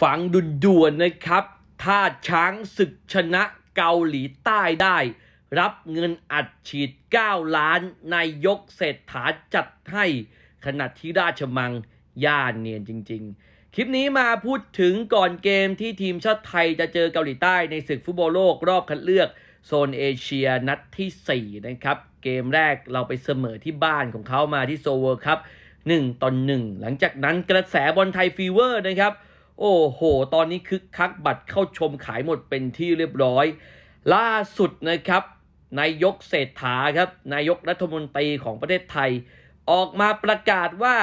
ฟังดุด่วนๆนะครับ ถ้าช้างศึกชนะเกาหลีใต้ได้ รับเงินอัดฉีด 9 ล้านนายยกเศรษฐาจัดให้ขณะที่ราชมังย่าเนียนจริง ๆ คลิปนี้มาพูดถึงก่อนเกมที่ทีมชาติไทยจะเจอเกาหลีใต้ในศึกฟุตบอลโลกรอบคัดเลือกโซนเอเชียนัดทีสี่4 นะครับ เกมแรกเราไปเสมอที่บ้านของเขามาที่โซเวอร์ครับ1ต่อ1หลังจากนั้นกระแสบอลไทยฟีเวอร์นะครับ โอ้โห ตอนนี้คึกคักบัตรเข้าชมขายหมดเป็นที่เรียบร้อย ล่าสุดนะครับนายกเศรษฐาครับนายกรัฐมนตรีของประเทศไทย ออกมาประกาศว่า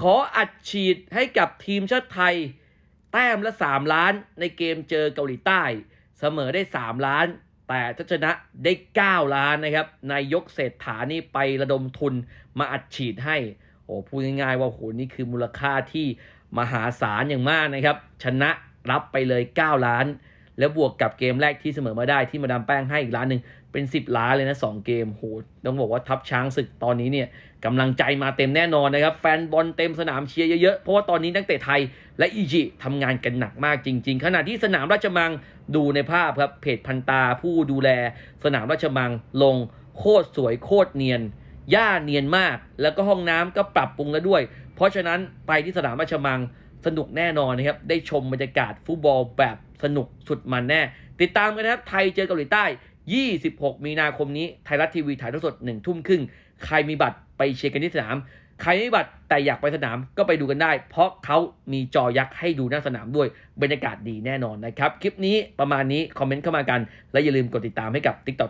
ขออัดฉีดให้กับทีมชาติไทย แต้มละ 3 ล้านในเกมเจอเกาหลีใต้ เสมอได้ 3 ล้าน แต่ถ้าชนะได้ 9 ล้านนะครับนายกเศรษฐานี่ไประดมทุนมาอัดฉีดให้โอ้พูดง่ายๆว่าโหนี่คือมูลค่าที่ มหาศาลอย่างมากนะครับ ชนะรับไปเลย 9 ล้าน แล้วบวกกับเกมแรกที่เสมอมาได้ที่มาดามแป้งให้อีกล้านหนึ่งเป็น 10 ล้านเลยนะ 2 เกมโหต้องบอกว่าทัพช้างศึกตอนนี้เนี่ยกำลังใจมาเต็มแน่นอนนะครับ แฟนบอลเต็มสนามเชียร์เยอะๆ เพราะว่าตอนนี้นักเตะไทยและอีจิทำงานกันหนักมากจริง ๆ ขณะที่สนามราชมังดูในภาพครับเพจพันตาผู้ดูแล สนามราชมังลงโคตรสวยโคตรเนียนหญ้าเนียนมาก แล้วก็ห้องน้ำก็ปรับปรุงแล้วด้วย เพราะฉะนั้นไปที่สนามราชมังสนุกแน่นอนนะครับ ได้ชมบรรยากาศฟุตบอลแบบสนุกสุดมันแน่ ติดตามกันนะครับ ไทยเจอเกาหลีใต้ 26 มีนาคมนี้ ไทยรัฐทีวีถ่ายทอดสด1ทุ่มครึ่ง ใครมีบัตรไปเชียร์กันที่สนาม ใครไม่มีบัตรแต่อยากไปสนามก็ไปดูกันได้ เพราะเขามีจอยักษ์ให้ดูหน้าสนามด้วยบรรยากาศดีแน่นอนนะครับ คลิปนี้ประมาณนี้คอมเมนต์เข้ามากัน และอย่าลืมกดติดตามให้กับ TikTok